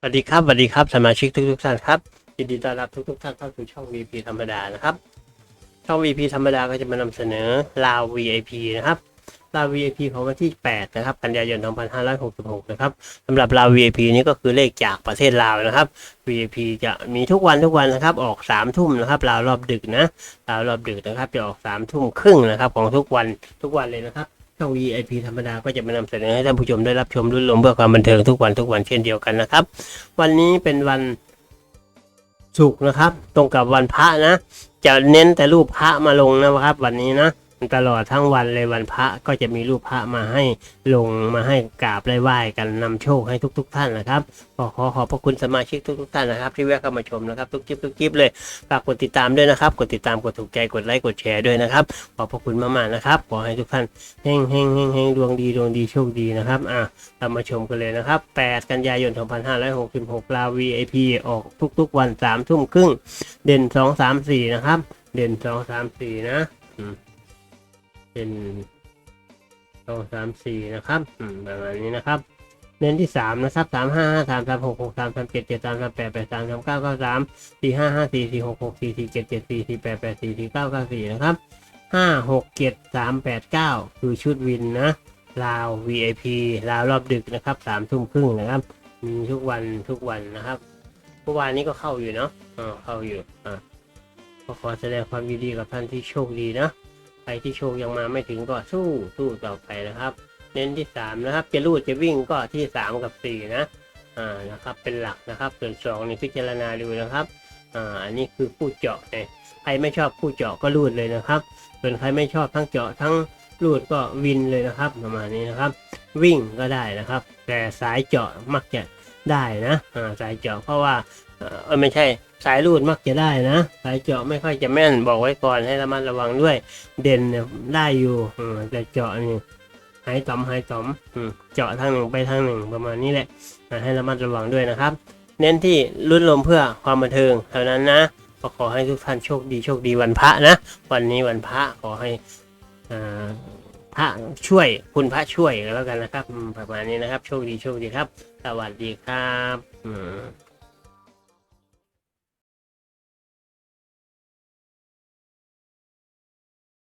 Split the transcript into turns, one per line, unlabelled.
สวัสดีครับสวัสดีครับสมาชิกทุกทุกๆท่านครับยินดีต้อนรับทุกทุกๆท่านเข้าสู่ช่อง VP ธรรมดานะครับ ช่อง VP ธรรมดาก็จะมานำเสนอลาว VIP นะครับลาว VIP ของวันที่ 8 นะครับ กันยายน 2566 นะครับสำหรับลาว VIP นี้ก็คือเลขจากประเทศลาวนะครับ VIP จะมีทุกวันทุกวันนะครับ ออก 3 ทุ่มนะครับ ลาวรอบดึกนะ ลาวรอบดึกนะครับ จะออก 3 ทุ่มครึ่งนะครับ ของทุกวันทุกวันเลยนะครับ ช่อง VIP ธรรมดาก็จะมานำเสนอให้ท่านผู้ชมได้รับชมรุ่นลมเพื่อความบันเทิงทุกวันทุกวันเช่นเดียวกันนะครับ วันนี้เป็นวันศุกร์นะครับ ตรงกับวันพระนะ จะเน้นแต่รูปพระมาลงนะครับ วันนี้นะ ตลอดทั้งวันเลยวันพระก็จะมีรูปพระมาให้ลงมาให้กราบไหว้กันนำโชคให้ทุกๆท่านนะครับขอขอขอบพระคุณสมาชิกทุกๆท่านนะครับ ที่แวะเข้ามาชมนะครับทุกคลิปทุกคลิปเลยฝากกดติดตามด้วยนะครับ กดติดตามกดถูกใจกดไลค์กดแชร์ด้วยนะครับขอบพระคุณมากๆนะครับขอให้ทุกท่านเฮงเฮงเฮงเฮงดวงดีดวงดีโชคดีนะครับอะเรามาชมกันเลยนะครับ 8 กันยายน 2566ลาว VIP ออกทุกๆวัน3ทุ่มครึ่งเด่น 2 3 4 นะครับ เด่น 2 3 4 นะ เป็นสองสามสี่นะครับประมาณนี้นะครับ เน้นที่สามนะครับสามห้าห้าสามสามหกหกสามสามเจ็ดเจ็ดสามสามแปดแปดสามสามเก้าเก้าสามสี่ห้าห้าสี่สี่หกหกสี่สี่เจ็ดเจ็ดสี่สี่แปดแปดสี่สี่เก้าเก้าสี่นะครับห้าหกเจ็ดสามแปดเก้าคือชุดวินนะลาว VIP ลาวรอบดึกนะครับสามทุ่มครึ่งนะครับมีทุกวันทุกวันนะครับเมื่อวานนี้ก็เข้าอยู่เนาะเข้าอยู่อะขอแสดงความยินดีกับท่านที่โชคดีนะ ครที่โชคยังมาไม่ถึงก็สู้สู้ต่อไปนะครับ เน้นที่สามนะครับจะรูดจะวิ่งก็ที่สามกับสี่นะอ่านะครับเป็นหลักนะครับส่วนสองนี่พิจารณาดูนะครับอ่าอันนี้คือผู้เจาะเนี่ยใครไม่ชอบผู้เจาะก็รูดเลยนะครับ ส่วนใครไม่ชอบทั้งเจาะทั้งรูดก็วินเลยนะครับประมาณนี้นะครับ วิ่งก็ได้นะครับ แต่สายเจาะมักจะ ได้นะสายเจาะเพราะว่าไม่ใช่สายรูดมักจะได้นะ สายเจาะไม่ค่อยจะแม่นบอกไว้ก่อนให้ระมัดระวังด้วย เด่นเนี่ยได้อยู่แต่เจาะนี่หายต่อมหายต่อมเจาะทางหนึ่งไปทางหนึ่งประมาณนี้แหละให้ระมัดระวังด้วยนะครับ เน้นที่รุ่นลมเพื่อความบันเทิงเท่านั้นนะก็ขอให้ทุกท่านโชคดีโชคดีวันพระนะ วันนี้วันพระขอให้อ่า พระช่วยคุณพระช่วยแล้วกันนะครับ ประมาณนี้นะครับ โชคดีโชคดีครับ สวัสดีครับ อืม